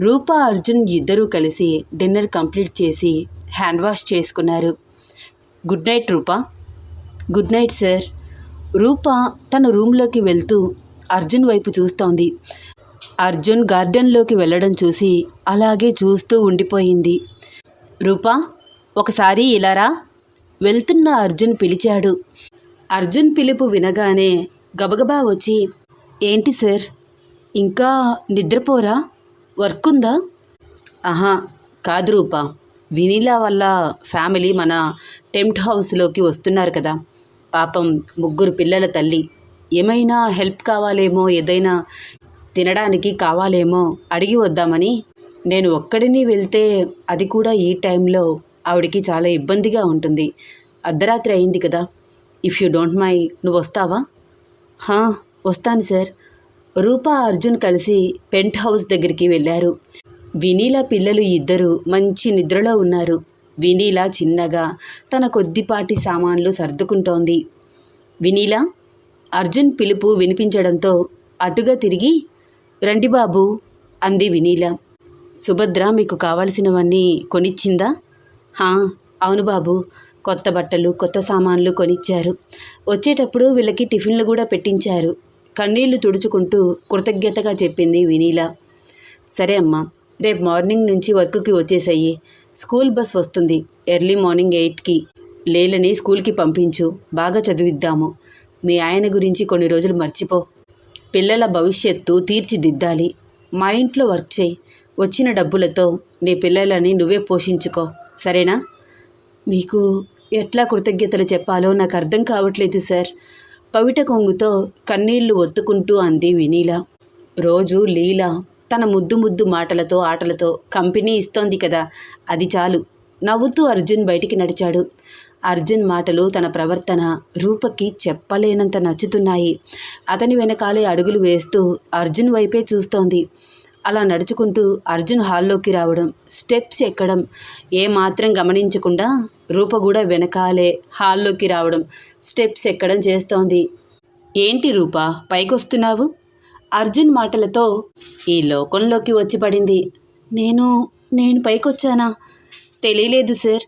రూపా అర్జున్ ఇద్దరూ కలిసి dinner complete చేసి హ్యాండ్ వాష్ చేసుకున్నారు. Good night Roopa. Good night sir. Roopa తన రూమ్లోకి వెళ్తూ అర్జున్ వైపు చూస్తోంది. అర్జున్ గార్డెన్లోకి వెళ్ళడం చూసి అలాగే చూస్తూ ఉండిపోయింది. రూప ఒకసారి ఇలారా వెళ్తున్న అర్జున్ పిలిచాడు. అర్జున్ పిలుపు వినగానే గబగబా వచ్చి ఏంటి సార్? ఇంకా నిద్రపోరా? వర్క్ ఉందా ఆహా కాదు రూపా. వినీలా వల్ల ఫ్యామిలీ మన టెంట్ హౌస్లోకి వస్తున్నారు కదా. పాపం ముగ్గురు పిల్లల తల్లి. ఏమైనా హెల్ప్ కావాలేమో ఏదైనా తినడానికి కావాలేమో అడిగి వద్దామని నేను ఒక్కడిని వెళ్తే అది కూడా ఈ టైంలో ఆవిడికి చాలా ఇబ్బందిగా ఉంటుంది. అర్ధరాత్రి అయింది కదా. ఇఫ్ యూ డోంట్ మై నువ్వు వస్తావా? హా వస్తాను సార్. రూపా అర్జున్ కలిసి పెంట్ హౌస్ దగ్గరికి వెళ్ళారు. వినీల పిల్లలు ఇద్దరు మంచి నిద్రలో ఉన్నారు. వినీల చిన్నగా తన కొద్దిపాటి సామాన్లు సర్దుకుంటోంది. వినీల అర్జున్ పిలుపు వినిపించడంతో అటుగా తిరిగి రండి బాబు అంది వినీల. సుభద్ర మీకు కావలసినవన్నీ కొనిచ్చిందా? హా అవును బాబు కొత్త బట్టలు కొత్త సామాన్లు కొనిచ్చారు. వచ్చేటప్పుడు వీళ్ళకి టిఫిన్లు కూడా పెట్టించారు. కన్నీళ్ళు తుడుచుకుంటూ కృతజ్ఞతగా చెప్పింది వినీల. సరే అమ్మా రేపు మార్నింగ్ నుంచి వర్క్కి వచ్చేసాయి. స్కూల్ బస్ వస్తుంది. ఎర్లీ మార్నింగ్ ఎయిట్కి. లేలని స్కూల్కి పంపించు. బాగా చదివిద్దాము. మీ ఆయన గురించి కొన్ని రోజులు మర్చిపో. పిల్లల భవిష్యత్తు తీర్చిదిద్దాలి. మా ఇంట్లో వర్క్ చేయి. వచ్చిన డబ్బులతో నీ పిల్లలని నువ్వే పోషించుకో. సరేనా? మీకు ఎట్లా కృతజ్ఞతలు చెప్పాలో నాకు అర్థం కావట్లేదు సార్. పవిట కొంగుతో కన్నీళ్ళు ఒత్తుకుంటూ అంది వినీల. రోజు లీల తన ముద్దు ముద్దు మాటలతో ఆటలతో కంపెనీ ఇస్తోంది కదా అది చాలు నవ్వుతూ అర్జున్ బయటికి నడిచాడు. అర్జున్ మాటలు తన ప్రవర్తన రూపకి చెప్పలేనంత నచ్చుతున్నాయి. అతని వెనకాలే అడుగులు వేస్తూ అర్జున్ వైపే చూస్తోంది. అలా నడుచుకుంటూ అర్జున్ హాల్లోకి రావడం స్టెప్స్ ఎక్కడం ఏమాత్రం గమనించకుండా రూప కూడా వెనకాలే హాల్లోకి రావడం స్టెప్స్ ఎక్కడం చేస్తోంది. ఏంటి రూప పైకొస్తున్నావు? అర్జున్ మాటలతో ఈ లోకంలోకి వచ్చి పడింది. నేను నేను పైకొచ్చానా? తెలియలేదు సార్.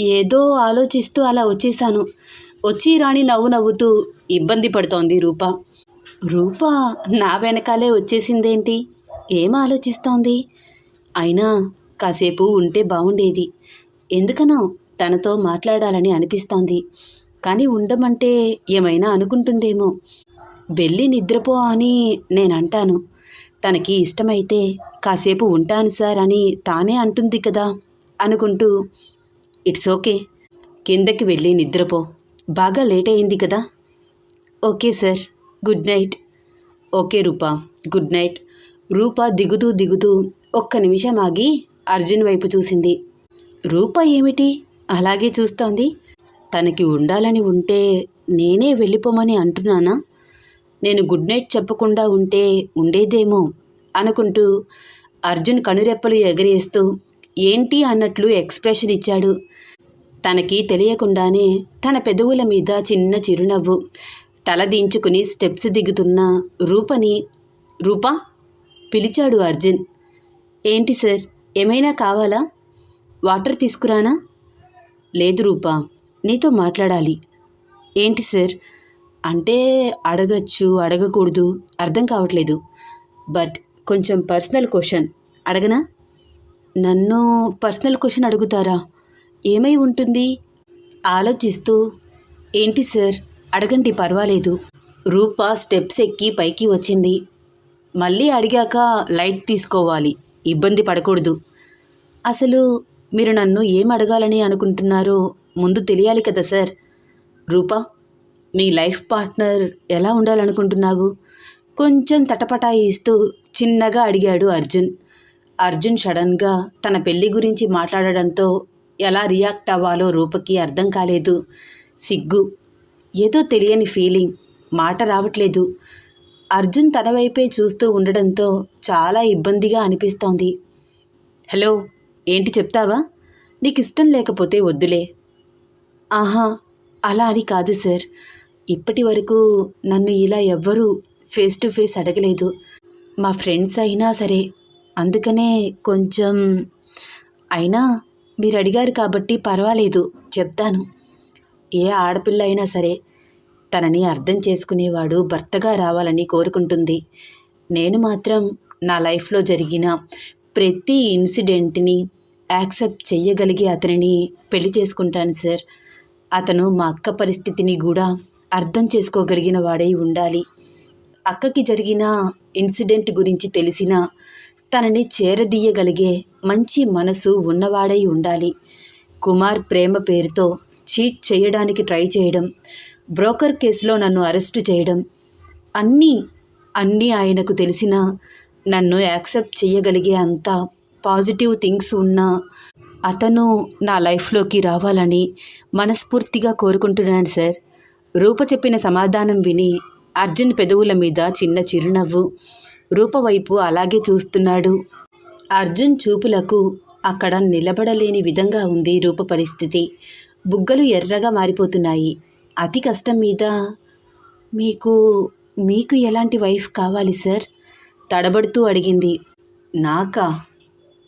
ఏదో ఆలోచిస్తూ అలా వచ్చేసాను వచ్చి రాణి నవ్వు నవ్వుతూ ఇబ్బంది పడుతోంది రూప. రూప నా వెనకాలే వచ్చేసిందేంటి? ఏం ఆలోచిస్తోంది? అయినా కాసేపు ఉంటే బాగుండేది ఎందుకనో తనతో మాట్లాడాలని అనిపిస్తోంది. కానీ ఉండమంటే ఏమైనా అనుకుంటుందేమో. వెళ్ళి నిద్రపో అని నేనంటాను. తనకి ఇష్టమైతే కాసేపు ఉంటాను సార్ అని తానే అంటుంది కదా అనుకుంటూ ఇట్స్ ఓకే. కిందకి వెళ్ళి నిద్రపో. బాగా లేట్ అయింది కదా. Okay sir. Good night. Okay Roopa. Good night. Roopa దిగుతూ దిగుతూ ఒక్క నిమిషం ఆగి అర్జున్ వైపు చూసింది. రూప ఏమిటి? అలాగే చూస్తోంది. తనకి ఉండాలని ఉంటే నేనే వెళ్ళిపోమని అంటున్నానా? నేను గుడ్ నైట్ చెప్పకుండా ఉంటే ఉండేదేమో అనుకుంటూ అర్జున్ కనురెప్పలు ఎగరేస్తూ ఏంటి? అన్నట్లు ఎక్స్ప్రెషన్ ఇచ్చాడు. తనకి తెలియకుండానే తన పెదవుల మీద చిన్న చిరునవ్వు తల దించుకుని స్టెప్స్ దిగుతున్న రూపని రూపా పిలిచాడు అర్జున్. ఏంటి సార్ ఏమైనా కావాలా? వాటర్ తీసుకురానా? లేదు రూపా నీతో మాట్లాడాలి. ఏంటి సార్? అంటే అడగచ్చు అడగకూడదు అర్థం కావట్లేదు. బట్ కొంచెం పర్సనల్ క్వశ్చన్ అడగనా? నన్ను పర్సనల్ క్వశ్చన్ అడుగుతారా? ఏమై ఉంటుంది? ఆలోచిస్తూ. ఏంటి సార్ అడగండి పర్వాలేదు. రూపా స్టెప్స్ ఎక్కి పైకి వచ్చింది. మళ్ళీ అడిగాక లైట్ తీసుకోవాలి. ఇబ్బంది పడకూడదు. అసలు మీరు నన్ను ఏం అడగాలని అనుకుంటున్నారో ముందు తెలియాలి కదా సార్. రూపా మీ లైఫ్ పార్ట్నర్ ఎలా ఉండాలనుకుంటున్నావు? కొంచెం తటపటాయిస్తూ చిన్నగా అడిగాడు అర్జున్. అర్జున్ సడన్గా తన పెళ్ళి గురించి మాట్లాడడంతో ఎలా రియాక్ట్ అవ్వాలో రూపకి అర్థం కాలేదు. సిగ్గు. ఏదో తెలియని ఫీలింగ్. మాట రావట్లేదు. అర్జున్ తన వైపే చూస్తూ ఉండడంతో చాలా ఇబ్బందిగా అనిపిస్తోంది. హలో ఏంటి చెప్తావా? నీకు ఇష్టం లేకపోతే వద్దులే. ఆహా అలా అని కాదు సార్. ఇప్పటి వరకు నన్ను ఇలా ఎవ్వరూ ఫేస్ టు ఫేస్ అడగలేదు. మా ఫ్రెండ్స్ అయినా సరే. అందుకనే కొంచెం అయినా మీరు అడిగారు కాబట్టి పర్వాలేదు చెప్తాను. ఏ ఆడపిల్ల అయినా సరే. తనని అర్థం చేసుకునేవాడు భర్తగా రావాలని కోరుకుంటుంది. నేను మాత్రం నా లైఫ్లో జరిగిన ప్రతి ఇన్సిడెంట్ని యాక్సెప్ట్ చేయగలిగి అతనిని పెళ్ళి చేసుకుంటాను సార్. అతను మా అక్క పరిస్థితిని కూడా అర్థం చేసుకోగలిగిన వాడై ఉండాలి. అక్కకి జరిగిన ఇన్సిడెంట్ గురించి తెలిసిన తనని చేరదీయగలిగే మంచి మనసు ఉన్నవాడై ఉండాలి. కుమార్ ప్రేమ పేరుతో చీట్ చేయడానికి ట్రై చేయడం బ్రోకర్ కేసులో నన్ను అరెస్టు చేయడం అన్నీ అన్నీ ఆయనకు తెలిసిన నన్ను యాక్సెప్ట్ చేయగలిగే అంత పాజిటివ్ థింగ్స్ ఉన్నా అతను నా లైఫ్లోకి రావాలని మనస్ఫూర్తిగా కోరుకుంటున్నాను సార్. రూప చెప్పిన సమాధానం విని అర్జున్ పెదవుల మీద చిన్న చిరునవ్వు రూప వైపు అలాగే చూస్తున్నాడు. అర్జున్ చూపులకు అక్కడ నిలబడలేని విధంగా ఉంది రూప పరిస్థితి. బుగ్గలు ఎర్రగా మారిపోతున్నాయి. అతి కష్టం మీద మీకు మీకు ఎలాంటి వైఫ్ కావాలి సార్? తడబడుతూ అడిగింది. నాకా?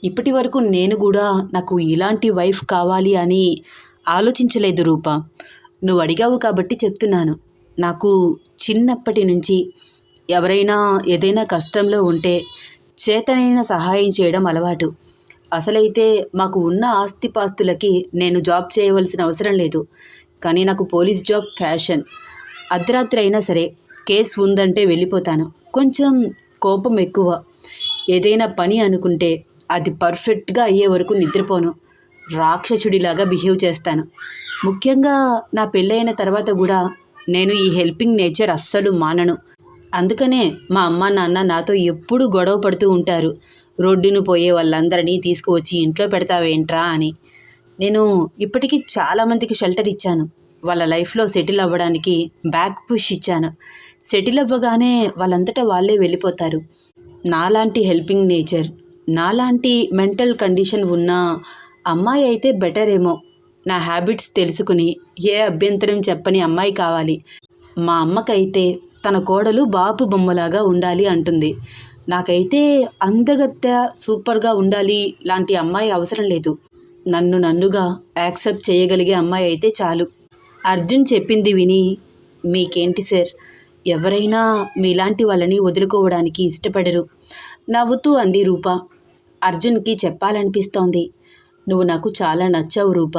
ఇప్పటి వరకు నేను కూడా నాకు ఇలాంటి వైఫ్ కావాలి అని ఆలోచించలేదు రూప. నువ్వు అడిగావు కాబట్టి చెప్తున్నాను. నాకు చిన్నప్పటి నుంచి ఎవరైనా ఏదైనా కష్టంలో ఉంటే చేతనైన సహాయం చేయడం అలవాటు. అసలైతే మాకు ఉన్న ఆస్తిపాస్తులకి నేను జాబ్ చేయవలసిన అవసరం లేదు. కానీ నాకు పోలీస్ జాబ్ ఫ్యాషన్. అర్ధరాత్రి అయినా సరే కేసు ఉందంటే వెళ్ళిపోతాను. కొంచెం కోపం ఎక్కువ. ఏదైనా పని అనుకుంటే అది పర్ఫెక్ట్గా అయ్యే వరకు నిద్రపోను. రాక్షసుడిలాగా బిహేవ్ చేస్తాను. ముఖ్యంగా నా పెళ్ళైన తర్వాత కూడా నేను ఈ హెల్పింగ్ నేచర్ అస్సలు మానను. అందుకనే మా అమ్మ నాన్న నాతో ఎప్పుడూ గొడవ పడుతూ ఉంటారు. రోడ్డును పోయే వాళ్ళందరినీ తీసుకువచ్చి ఇంట్లో పెడతావేంట్రా అని. నేను ఇప్పటికీ చాలామందికి షెల్టర్ ఇచ్చాను. వాళ్ళ లైఫ్లో సెటిల్ అవ్వడానికి బ్యాక్ పుష్ ఇచ్చాను. సెటిల్ అవ్వగానే వాళ్ళంతటా వాళ్ళే వెళ్ళిపోతారు. నాలాంటి హెల్పింగ్ నేచర్ నాలాంటి మెంటల్ కండిషన్ ఉన్న అమ్మాయి అయితే బెటర్ ఏమో. నా హ్యాబిట్స్ తెలుసుకుని ఏ అభ్యంతరం చెప్పని అమ్మాయి కావాలి. మా అమ్మకైతే తన కోడలు బాపు బొమ్మలాగా ఉండాలి అంటుంది. నాకైతే అందగత్య సూపర్గా ఉండాలి లాంటి అమ్మాయి అవసరం లేదు. నన్ను నన్నుగా యాక్సెప్ట్ చేయగలిగే అమ్మాయి అయితే చాలు. అర్జున్ చెప్పింది విని మీకేంటి సార్? ఎవరైనా మీలాంటి వాళ్ళని వదులుకోవడానికి ఇష్టపడరు నవ్వుతూ అంది రూప. అర్జున్కి చెప్పాలనిపిస్తోంది నువ్వు నాకు చాలా నచ్చావు రూప.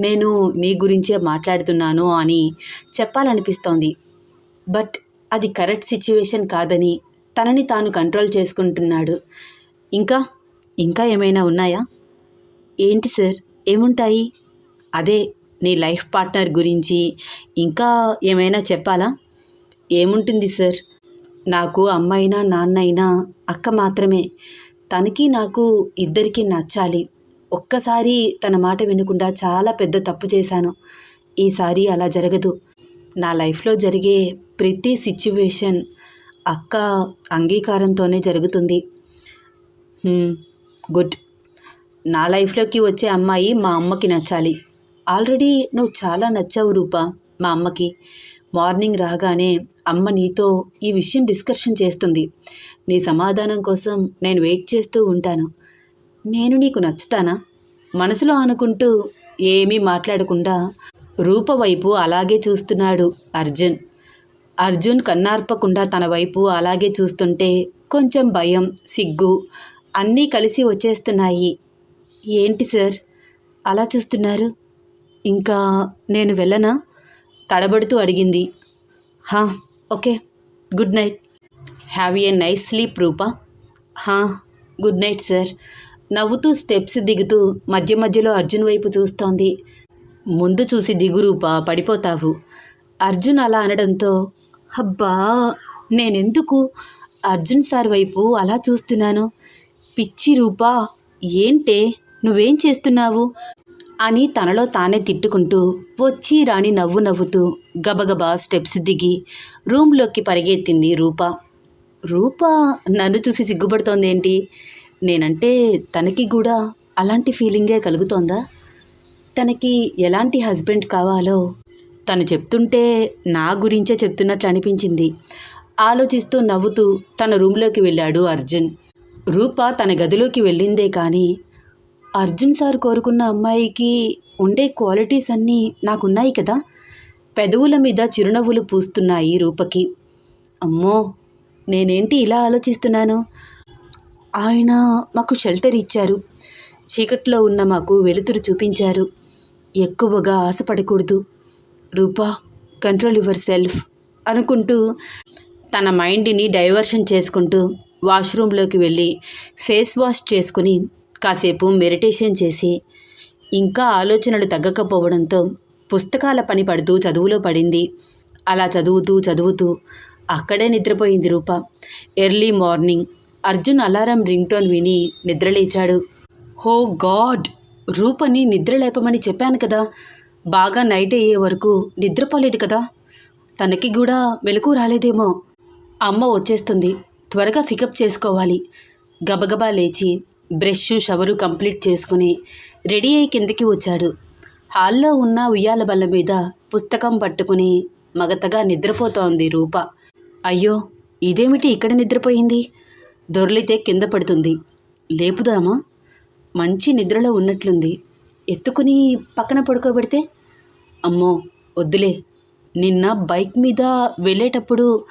నేను నీ గురించే మాట్లాడుతున్నాను అని చెప్పాలనిపిస్తోంది. బట్ అది కరెక్ట్ సిచ్యువేషన్ కాదని తనని తాను కంట్రోల్ చేసుకుంటున్నాడు. ఇంకా ఇంకా ఏమైనా ఉన్నాయా? ఏంటి సార్? ఏముంటాయి? అదే నీ లైఫ్ పార్ట్నర్ గురించి ఇంకా ఏమైనా చెప్పాలా? ఏముంటుంది సార్? నాకు అమ్మైనా నాన్నైనా అక్క మాత్రమే. తనకి నాకు ఇద్దరికీ నచ్చాలి. ఒక్కసారి తన మాట వినకుండా చాలా పెద్ద తప్పు చేశాను. ఈసారి అలా జరగదు. నా లైఫ్లో జరిగే ప్రతి సిచ్యువేషన్ అక్క అంగీకారంతోనే జరుగుతుంది. గుడ్. నా లైఫ్లోకి వచ్చే అమ్మాయి మా అమ్మకి నచ్చాలి. ఆల్రెడీ నువ్వు చాలా నచ్చావు రూప మా అమ్మకి. మార్నింగ్ రాగానే అమ్మ నీతో ఈ విషయం డిస్కషన్ చేస్తుంది. నీ సమాధానం కోసం నేను వెయిట్ చేస్తూ ఉంటాను. నేను నీకు నచ్చుతానా? మనసులో అనుకుంటూ ఏమీ మాట్లాడకుండా రూప వైపు అలాగే చూస్తున్నాడు అర్జున్. అర్జున్ కన్నార్పకుండా తన వైపు అలాగే చూస్తుంటే కొంచెం భయం సిగ్గు అన్నీ కలిసి వచ్చేస్తున్నాయి. ఏంటి సార్? అలా చూస్తున్నారు. ఇంకా నేను వెళ్ళనా? తడబడుతూ అడిగింది. హా okay. Good night. Have a nice sleep Rupa. హా గుడ్ నైట్ సార్. నవ్వుతూ స్టెప్స్ దిగుతూ మధ్య మధ్యలో అర్జున్ వైపు చూస్తోంది. ముందు చూసి దిగు రూపా పడిపోతావు. అర్జున్ అలా అనడంతో అబ్బా నేనెందుకు? అర్జున్ సార్ వైపు అలా చూస్తున్నాను. పిచ్చి రూపా ఏంటే? నువ్వేం చేస్తున్నావు? అని తనలో తానే తిట్టుకుంటూ వచ్చి రాణి నవ్వు నవ్వుతూ గబగబా స్టెప్స్ దిగి రూమ్లోకి పరిగెత్తింది రూప. రూప నన్ను చూసి సిగ్గుపడుతోందేంటి నేనంటే తనకి కూడా అలాంటి ఫీలింగే కలుగుతోందా? తనకి ఎలాంటి హస్బెండ్ కావాలో? తను చెప్తుంటే నా గురించే చెప్తున్నట్లు అనిపించింది. ఆలోచిస్తూ నవ్వుతూ తన రూమ్లోకి వెళ్ళాడు అర్జున్. రూప తన గదిలోకి వెళ్ళిందే కానీ అర్జున్ సార్ కోరుకున్న అమ్మాయికి ఉండే క్వాలిటీస్ అన్నీ నాకున్నాయి కదా. పెదవుల మీద చిరునవ్వులు పూస్తున్నాయి రూపకి. అమ్మో నేనేంటి ఇలా ఆలోచిస్తున్నాను? ఆయన మాకు షెల్టర్ ఇచ్చారు. చీకట్లో ఉన్న మాకు వెలుతురు చూపించారు. ఎక్కువగా ఆశపడకూడదు. రూపా కంట్రోల్ యువర్ సెల్ఫ్ అనుకుంటూ తన మైండ్ని డైవర్షన్ చేసుకుంటూ వాష్రూమ్లోకి వెళ్ళి ఫేస్ వాష్ చేసుకుని కాసేపు మెడిటేషన్ చేసి ఇంకా ఆలోచనలు తగ్గకపోవడంతో పుస్తకాల పని పడుతూ చదువులో పడింది. అలా చదువుతూ చదువుతూ అక్కడే నిద్రపోయింది Rupa. Early morning Arjun alarm ringtone విని నిద్రలేచాడు. హో గాడ్! రూపని నిద్ర లేపమని చెప్పాను కదా. బాగా నైట్ అయ్యే వరకు నిద్రపోలేదు కదా. తనకి కూడా మెలకు రాలేదేమో. అమ్మ వచ్చేస్తుంది. త్వరగా పికప్ చేసుకోవాలి. గబగబా లేచి బ్రష్ షవరు కంప్లీట్ చేసుకుని రెడీ అయి కిందకి వచ్చాడు. హాల్లో ఉన్న ఉయ్యాల బల్ల మీద పుస్తకం పట్టుకుని మగతగా నిద్రపోతోంది రూప. అయ్యో ఇదేమిటి ఇక్కడ నిద్రపోయింది? దొర్లితే కింద పడుతుంది. లేపుదామా? మంచి నిద్రలో ఉన్నట్లుంది. ఎత్తుకుని పక్కన పడుకోబెడితే? అమ్మో వద్దులే. నిన్న బైక్ మీద వెళ్ళేటప్పుడు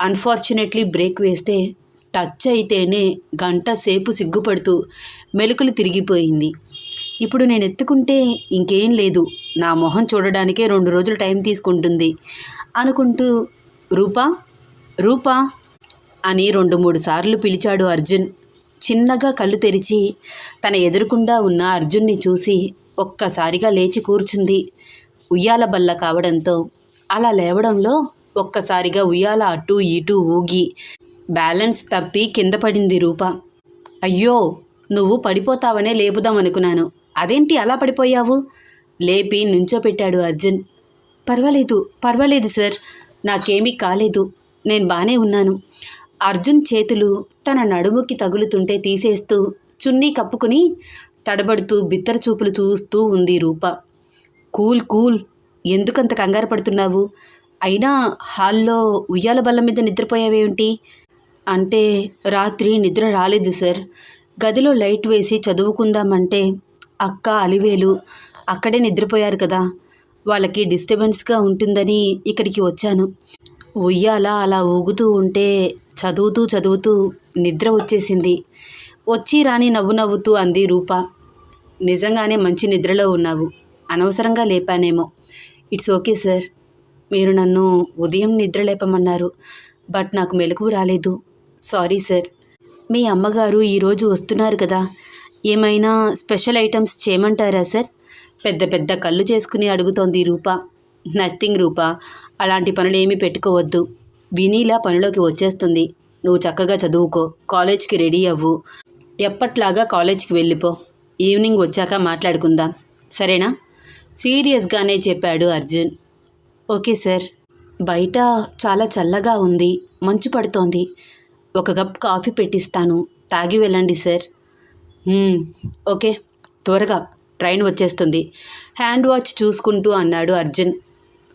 అన్ఫార్చునేట్లీ బ్రేక్ వేస్తే టచ్ అయితేనే గంట సేపు సిగ్గుపడుతూ మెలుకలు తిరిగిపోయింది. ఇప్పుడు నేను ఎత్తుకుంటే ఇంకేం లేదు. నా మొహం చూడడానికే రెండు రోజులు టైం తీసుకుంటుంది అనుకుంటూ రూపా రూపా అని రెండు మూడు సార్లు పిలిచాడు అర్జున్. చిన్నగా కళ్ళు తెరిచి తన ఎదురుకుండా ఉన్న అర్జున్ని చూసి ఒక్కసారిగా లేచి కూర్చుంది. ఉయ్యాల బల్ల కావడంతో అలా లేవడంలో ఒక్కసారిగా ఉయ్యాల అటూ ఇటూ ఊగి బ్యాలెన్స్ తప్పి కింద పడింది రూప. అయ్యో నువ్వు పడిపోతావనే లేపుదాం అనుకున్నాను. అదేంటి అలా పడిపోయావు? లేపి నుంచోపెట్టాడు అర్జున్. పర్వాలేదు పర్వాలేదు సార్. నాకేమీ కాలేదు. నేను బాగానే ఉన్నాను. అర్జున్ చేతులు తన నడుముకి తగులుతుంటే తీసేస్తూ చున్నీ కప్పుకుని తడబడుతూ బిత్తర చూపులు చూస్తూ ఉంది రూప. Cool cool. ఎందుకంత కంగారు పడుతున్నావు? అయినా హాల్లో ఉయ్యాల బల్ల మీద నిద్రపోయావేమిటి? అంటే రాత్రి నిద్ర రాలేదు సార్. గదిలో లైట్ వేసి చదువుకుందామంటే అక్క అలివేలు అక్కడే నిద్రపోయారు కదా. వాళ్ళకి డిస్టర్బెన్స్గా ఉంటుందని ఇక్కడికి వచ్చాను. ఉయ్యాల అలా ఊగుతూ ఉంటే చదువుతూ చదువుతూ నిద్ర వచ్చేసింది. వచ్చి రాని నవ్వు నవ్వుతూ అంది రూప. నిజంగానే మంచి నిద్రలో ఉన్నావు. అనవసరంగా లేపానేమో. It's okay sir. మీరు నన్ను ఉదయం నిద్ర లేపమన్నారు. బట్ నాకు మెలకువ రాలేదు. Sorry sir. మీ అమ్మగారు ఈరోజు వస్తున్నారు కదా. ఏమైనా స్పెషల్ ఐటమ్స్ చేయమంటారా సార్? పెద్ద పెద్ద కళ్ళు చేసుకుని అడుగుతోంది రూప. నథింగ్ రూప. అలాంటి పనులు పెట్టుకోవద్దు. వినీలా పనిలోకి వచ్చేస్తుంది. నువ్వు చక్కగా చదువుకో. కాలేజ్కి రెడీ అవ్వు. ఎప్పట్లాగా కాలేజ్కి వెళ్ళిపో. ఈవినింగ్ వచ్చాక మాట్లాడుకుందాం. సరేనా? సీరియస్గానే చెప్పాడు అర్జున్. Okay sir. బయట చాలా చల్లగా ఉంది. మంచు పడుతోంది. ఒక కప్ కాఫీ పెట్టిస్తాను. తాగి వెళ్ళండి సార్. ఓకే. త్వరగా ట్రైన్ వచ్చేస్తుంది. హ్యాండ్ వాచ్ చూసుకుంటూ అన్నాడు అర్జున్.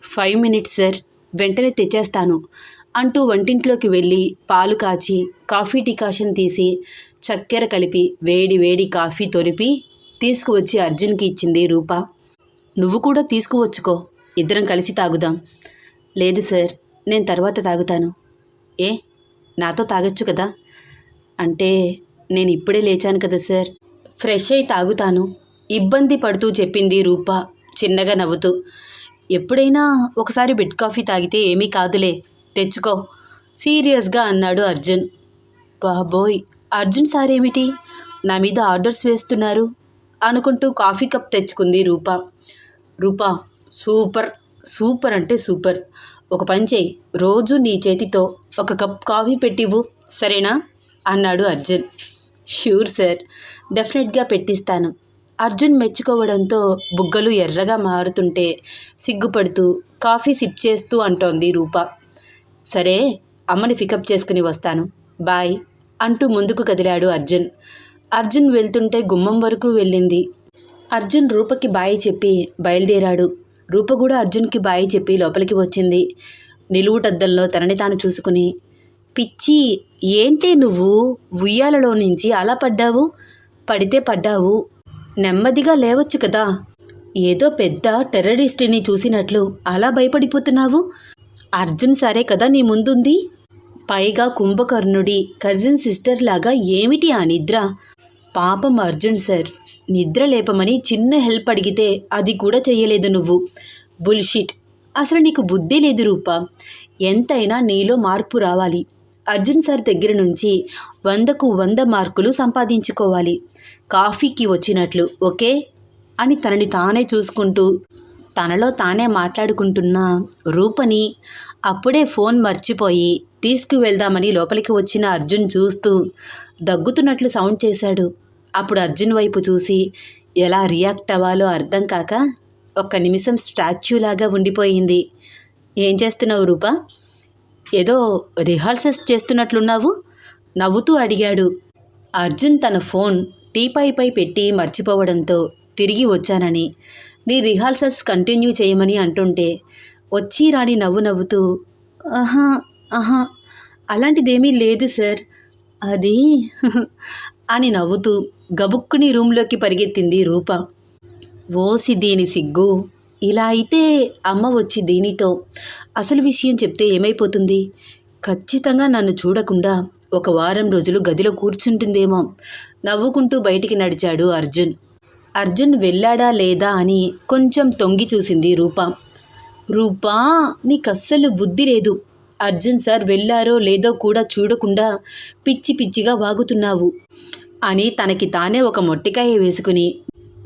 Five minutes sir. వెంటనే తెచ్చేస్తాను అంటూ వంటింట్లోకి వెళ్ళి పాలు కాచి కాఫీ డికాషన్ తీసి చక్కెర కలిపి వేడి వేడి కాఫీ తొలిపి తీసుకువచ్చి అర్జున్కి ఇచ్చింది రూప. నువ్వు కూడా తీసుకువచ్చుకో. ఇద్దరం కలిసి తాగుదాం. లేదు సార్. నేను తర్వాత తాగుతాను. ఏ? నాతో తాగొచ్చు కదా? అంటే నేను ఇప్పుడే లేచాను కదా సార్. ఫ్రెష్ అయి తాగుతాను. ఇబ్బంది పడుతూ చెప్పింది రూప చిన్నగా నవ్వుతూ. ఎప్పుడైనా ఒకసారి బిట్ కాఫీ తాగితే ఏమీ కాదులే తెచ్చుకో సీరియస్గా అన్నాడు అర్జున్. బాబోయ్ అర్జున్ సార్ ఏమిటి? నా మీద ఆర్డర్స్ వేస్తున్నారు అనుకుంటూ కాఫీ కప్ తెచ్చుకుంది రూప. రూపా సూపర్ సూపర్ అంటే సూపర్. ఒక పని చేయి. రోజు నీ చేతితో ఒక కప్ కాఫీ పెట్టివ్వు. సరేనా? అన్నాడు అర్జున్. Sure sir. డెఫినెట్గా పెట్టిస్తాను. అర్జున్ మెచ్చుకోవడంతో బుగ్గలు ఎర్రగా మారుతుంటే సిగ్గుపడుతూ కాఫీ సిప్ చేస్తూ అంటోంది రూప. సరే అమ్మని పికప్ చేసుకుని వస్తాను. బాయ్ అంటూ ముందుకు కదిలాడు అర్జున్. అర్జున్ వెళ్తుంటే గుమ్మం వరకు వెళ్ళింది. అర్జున్ రూపకి బాయ్ చెప్పి బయలుదేరాడు. రూప కూడా అర్జున్కి బాయి చెప్పి లోపలికి వచ్చింది. నిలువుటద్దంలో తనని తాను చూసుకుని పిచ్చి ఏంటి నువ్వు? ఉయ్యాలలో నుంచి అలా పడ్డావు? పడితే పడ్డావు. నెమ్మదిగా లేవచ్చు కదా. ఏదో పెద్ద టెర్రరిస్ట్ని చూసినట్లు అలా భయపడిపోతున్నావు? అర్జున్ సరే కదా నీ ముందుంది? పైగా కుంభకర్ణుడి కజిన్ సిస్టర్ లాగా ఏమిటి ఆ నిద్ర? పాపం అర్జున్ సార్ నిద్ర లేపమని చిన్న హెల్ప్ అడిగితే అది కూడా చెయ్యలేదు నువ్వు. బుల్షిట్. అసలు నీకు బుద్ధి లేదు రూప. ఎంతైనా నీలో మార్పు రావాలి. అర్జున్ సార్ దగ్గర నుంచి వందకు వంద మార్కులు సంపాదించుకోవాలి. కాఫీకి వచ్చినట్లు ఓకే? అని తనని తానే చూసుకుంటూ తనలో తానే మాట్లాడుకుంటున్న రూపని అప్పుడే ఫోన్ మర్చిపోయి తీసుకువెళ్దామని లోపలికి వచ్చిన అర్జున్ చూస్తూ దగ్గుతున్నట్లు సౌండ్ చేశాడు. అప్పుడు అర్జున్ వైపు చూసి ఎలా రియాక్ట్ అవ్వాలో అర్థం కాక ఒక్క నిమిషం స్టాచ్యూలాగా ఉండిపోయింది. ఏం చేస్తున్నావు రూపా? ఏదో రిహార్సల్స్ చేస్తున్నట్లున్నావు? నవ్వుతూ అడిగాడు. అర్జున్ తన ఫోన్ టీపాయిపై పెట్టి మర్చిపోవడంతో తిరిగి వచ్చానని నీ రిహార్సల్స్ కంటిన్యూ చేయమని అంటుంటే వచ్చి రాని నవ్వు నవ్వుతూ ఆహా ఆహా అలాంటిదేమీ లేదు సార్. అది అని నవ్వుతూ గబుక్కుని రూమ్లోకి పరిగెత్తింది రూప. ఓసి దీని సిగ్గు. ఇలా అయితే అమ్మ వచ్చి దీనితో అసలు విషయం చెప్తే ఏమైపోతుంది? ఖచ్చితంగా నన్ను చూడకుండా ఒక వారం రోజులు గదిలో కూర్చుంటుందేమో నవ్వుకుంటూ బయటికి నడిచాడు అర్జున్. అర్జున్ వెళ్ళాడా లేదా అని కొంచెం తొంగి చూసింది రూప. రూపా నీకస్సలు బుద్ధి లేదు. అర్జున్ సార్ వెళ్ళారో లేదో కూడా చూడకుండా పిచ్చి పిచ్చిగా వాగుతున్నావు. అని తనకి తానే ఒక మొట్టికాయ వేసుకుని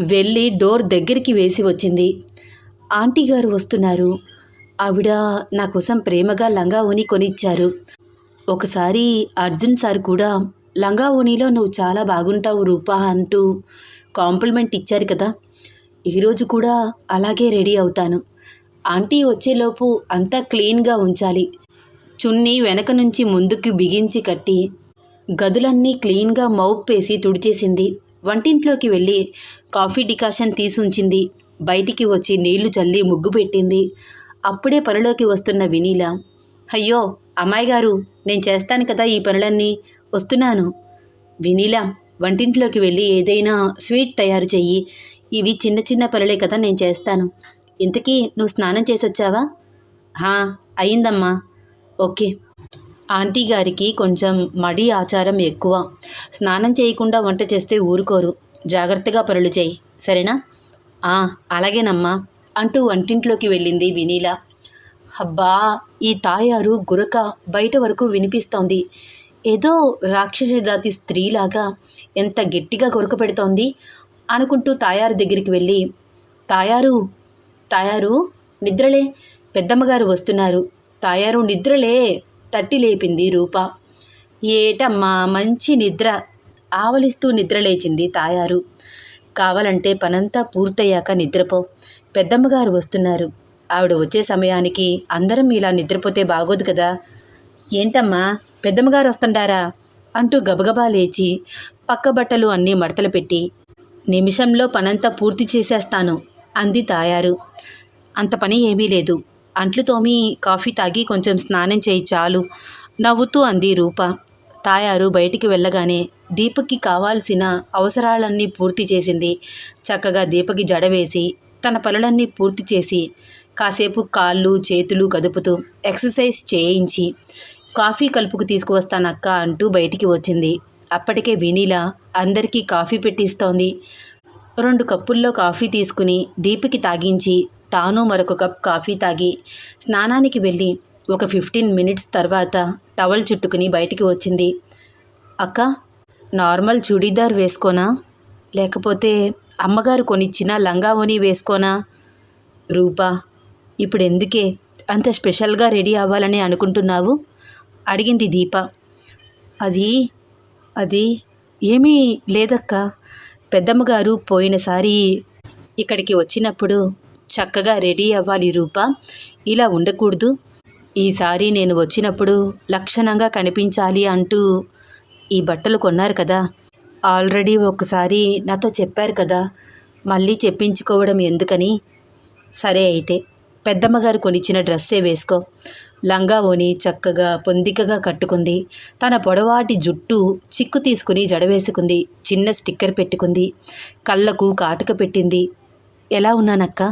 వెళ్ళి డోర్ దగ్గరికి వేసి వచ్చింది. ఆంటీ గారు వస్తున్నారు. ఆవిడ నా కోసం ప్రేమగా లంగా ఓని కొనిచ్చారు. ఒకసారి అర్జున్ సార్ కూడా లంగా ఓణిలో నువ్వు చాలా బాగుంటావు రూపా అంటూ కాంప్లిమెంట్ ఇచ్చారు కదా. ఈరోజు కూడా అలాగే రెడీ అవుతాను. ఆంటీ వచ్చేలోపు అంతా క్లీన్గా ఉంచాలి. చున్నీ వెనక నుంచి ముందుకు బిగించి కట్టి గదులన్నీ క్లీన్గా మౌప్పేసి తుడిచేసింది. వంటింట్లోకి వెళ్ళి కాఫీ డికాషన్ తీసుంచింది. బయటికి వచ్చి నీళ్ళు చల్లి ముగ్గు పెట్టింది. అప్పుడే పనిలోకి వస్తున్న వినీల అయ్యో అమ్మాయి గారు నేను చేస్తాను కదా ఈ పనులన్నీ వస్తున్నాను. వినీల వంటింట్లోకి వెళ్ళి ఏదైనా స్వీట్ తయారు చెయ్యి. ఇవి చిన్న చిన్న పనులే కదా నేను చేస్తాను. ఇంతకీ నువ్వు స్నానం చేసొచ్చావా? హా అయిందమ్మా. ఓకే. ఆంటీ గారికి కొంచెం మడి ఆచారం ఎక్కువ. స్నానం చేయకుండా వంట చేస్తే ఊరుకోరు. జాగ్రత్తగా పనులు చేయి. సరేనా? అలాగేనమ్మా. అంటూ వంటింట్లోకి వెళ్ళింది వినీల. అబ్బా ఈ తాయారు గురక బయట వరకు వినిపిస్తోంది. ఏదో రాక్షసజాతి స్త్రీలాగా ఎంత గట్టిగా గురక పెడుతోంది అనుకుంటూ తాయారు దగ్గరికి వెళ్ళి తాయారు తాయారు నిద్రలే. పెద్దమ్మగారు వస్తున్నారు. తాయారు నిద్రలే తట్టి లేపింది రూప. ఏటమ్మా మంచి నిద్ర. ఆవలిస్తూ నిద్రలేచింది తాయారు. కావాలంటే పనంతా పూర్తయ్యాక నిద్రపో. పెద్దమ్మగారు వస్తున్నారు. ఆవిడ వచ్చే సమయానికి అందరం ఇలా నిద్రపోతే బాగోదు కదా. ఏంటమ్మా పెద్దమ్మగారు వస్తుండారా? అంటూ గబగబా లేచి పక్క బట్టలు అన్నీ మడతలు పెట్టి నిమిషంలో పనంతా పూర్తి చేసేస్తాను అంది తాయారు. అంత పని ఏమీ లేదు. అంట్లు తోమి కాఫీ తాగి కొంచెం స్నానం చేయి చాలు నవ్వుతూ అంది రూప. తాయారు బయటికి వెళ్ళగానే దీపక్కి కావాల్సిన అవసరాలన్నీ పూర్తి చేసింది. చక్కగా దీపకి జడ వేసి తన పనులన్నీ పూర్తి చేసి కాసేపు కాళ్ళు చేతులు కదుపుతూ ఎక్సర్సైజ్ చేయించి కాఫీ కలుపుకు తీసుకువస్తానక్క అంటూ బయటికి వచ్చింది. అప్పటికే వినీల అందరికీ కాఫీ పెట్టిస్తోంది. రెండు కప్పుల్లో కాఫీ తీసుకుని దీపికి తాగించి తాను మరొక కప్ కాఫీ తాగి స్నానానికి వెళ్ళి ఒక ఫిఫ్టీన్ మినిట్స్ తర్వాత టవల్ చుట్టుకుని బయటికి వచ్చింది. అక్క నార్మల్ చుడీదార్ వేసుకోనా? లేకపోతే అమ్మగారు కొనిచ్చిన లంగావోని వేసుకోనా? రూపా ఇప్పుడు ఎందుకే అంత స్పెషల్గా రెడీ అవ్వాలని అనుకుంటున్నావు? అడిగింది దీప. అది అది ఏమీ లేదక్క. పెద్దమ్మగారు పోయినసారి ఇక్కడికి వచ్చినప్పుడు చక్కగా రెడీ అవ్వాలి రూప. ఇలా ఉండకూడదు. ఈసారి నేను వచ్చినప్పుడు లక్షణంగా కనిపించాలి అంటూ ఈ బట్టలు కొన్నారు కదా. ఆల్రెడీ ఒకసారి నాతో చెప్పారు కదా. మళ్ళీ చెప్పించుకోవడం ఎందుకని? సరే అయితే పెద్దమ్మగారు కొనిచ్చిన డ్రెస్సే వేసుకో. లంగా ఓని చక్కగా పొందికగా కట్టుకుంది. తన పొడవాటి జుట్టు చిక్కు తీసుకుని జడవేసుకుంది చిన్న స్టిక్కర్ పెట్టుకుంది. కళ్ళకు కాటుక పెట్టింది. ఎలా ఉన్నానక్క?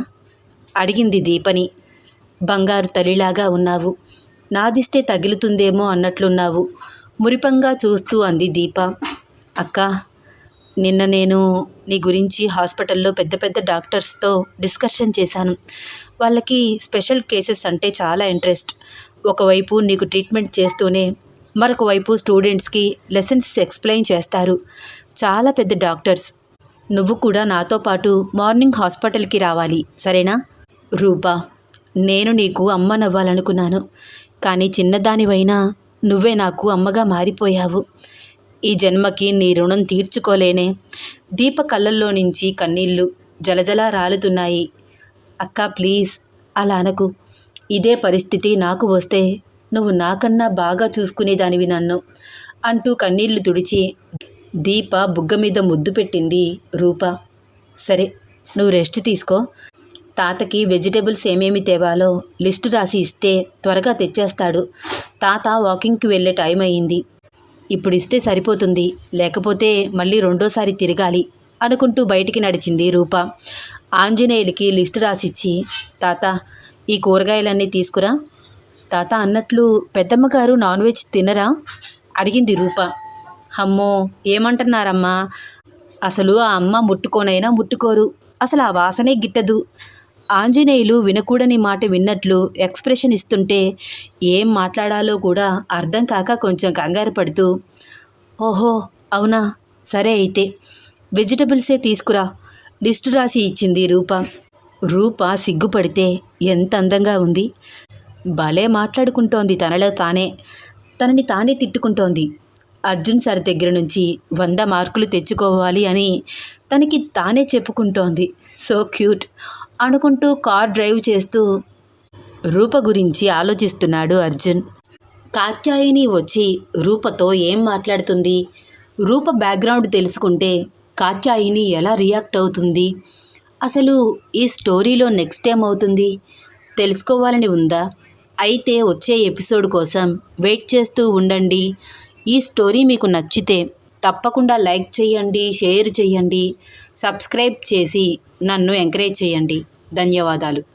అడిగింది దీపని. బంగారు తల్లిలాగా ఉన్నావు. నాదిస్తే తగులుతుందేమో అన్నట్లున్నావు. మురిపంగా చూస్తూ అంది దీప. అక్క నిన్న నేను నీ గురించి హాస్పిటల్లో పెద్ద పెద్ద డాక్టర్స్తో డిస్కషన్ చేశాను. వాళ్ళకి స్పెషల్ కేసెస్ అంటే చాలా ఇంట్రెస్ట్. ఒకవైపు నీకు ట్రీట్మెంట్ చేస్తూనే మరొక వైపు స్టూడెంట్స్కి లెసన్స్ ఎక్స్ప్లెయిన్ చేస్తారు. చాలా పెద్ద డాక్టర్స్. నువ్వు కూడా నాతో పాటు మార్నింగ్ హాస్పిటల్కి రావాలి. సరేనా? రూపా నేను నీకు అమ్మనవ్వాలనుకున్నాను కానీ చిన్నదానివైనా నువ్వే నాకు అమ్మగా మారిపోయావు. ఈ జన్మకి నీ రుణం తీర్చుకోలేనే. దీప కళ్ళల్లో నుంచి కన్నీళ్ళు జలజలా రాలుతున్నాయి. అక్క ప్లీజ్ అలా అనకు. ఇదే పరిస్థితి నాకు వస్తే నువ్వు నాకన్నా బాగా చూసుకునేదానివి నన్ను అంటూ కన్నీళ్ళు తుడిచి దీప బుగ్గ మీద ముద్దు పెట్టింది రూప. సరే నువ్వు రెస్ట్ తీసుకో. తాతకి వెజిటేబుల్స్ ఏమేమి తేవాలో లిస్టు రాసి ఇస్తే త్వరగా తెచ్చేస్తాడు. తాత వాకింగ్కి వెళ్ళే టైం అయింది ఇప్పుడు ఇస్తే సరిపోతుంది. లేకపోతే మళ్ళీ రెండోసారి తిరగాలి అనుకుంటూ బయటికి నడిచింది రూప. ఆంజనేయులకి లిస్టు రాసిచ్చి తాత ఈ కూరగాయలన్నీ తీసుకురా. తాత అన్నట్లు పెద్దమ్మగారు నాన్ వెజ్ తినరా? అడిగింది రూప. అమ్మో ఏమంటున్నారమ్మా? అసలు ఆ అమ్మ ముట్టుకోనైనా ముట్టుకోరు. అసలు ఆ వాసనే గిట్టదు. ఆంజనేయులు వినకూడని మాట విన్నట్లు ఎక్స్ప్రెషన్ ఇస్తుంటే ఏం మాట్లాడాలో కూడా అర్థం కాక కొంచెం కంగారు పడుతూ ఓహో అవునా? సరే అయితే వెజిటబుల్సే తీసుకురా. లిస్టు రాసి ఇచ్చింది రూప. రూప సిగ్గుపడితే ఎంత అందంగా ఉంది. భలే మాట్లాడుకుంటోంది తనలో తానే. తనని తానే తిట్టుకుంటోంది. అర్జున్ సార్ దగ్గర నుంచి వంద మార్కులు తెచ్చుకోవాలి అని తనకి తానే చెప్పుకుంటోంది. So cute. అనుకుంటూ కార్ డ్రైవ్ చేస్తూ రూప గురించి ఆలోచిస్తున్నాడు అర్జున్. కాత్యాయిని వచ్చి రూపతో ఏం మాట్లాడుతుంది? రూప బ్యాక్గ్రౌండ్ తెలుసుకుంటే కాత్యాయిని ఎలా రియాక్ట్ అవుతుంది? అసలు ఈ స్టోరీలో నెక్స్ట్ ఏమవుతుంది? తెలుసుకోవాలని ఉందా? అయితే వచ్చే ఎపిసోడ్ కోసం వెయిట్ చేస్తూ ఉండండి. ఈ స్టోరీ మీకు నచ్చితే తప్పకుండా లైక్ చేయండి షేర్ చేయండి. సబ్స్క్రైబ్ చేసి నన్ను ఎంకరేజ్ చేయండి. ధన్యవాదాలు.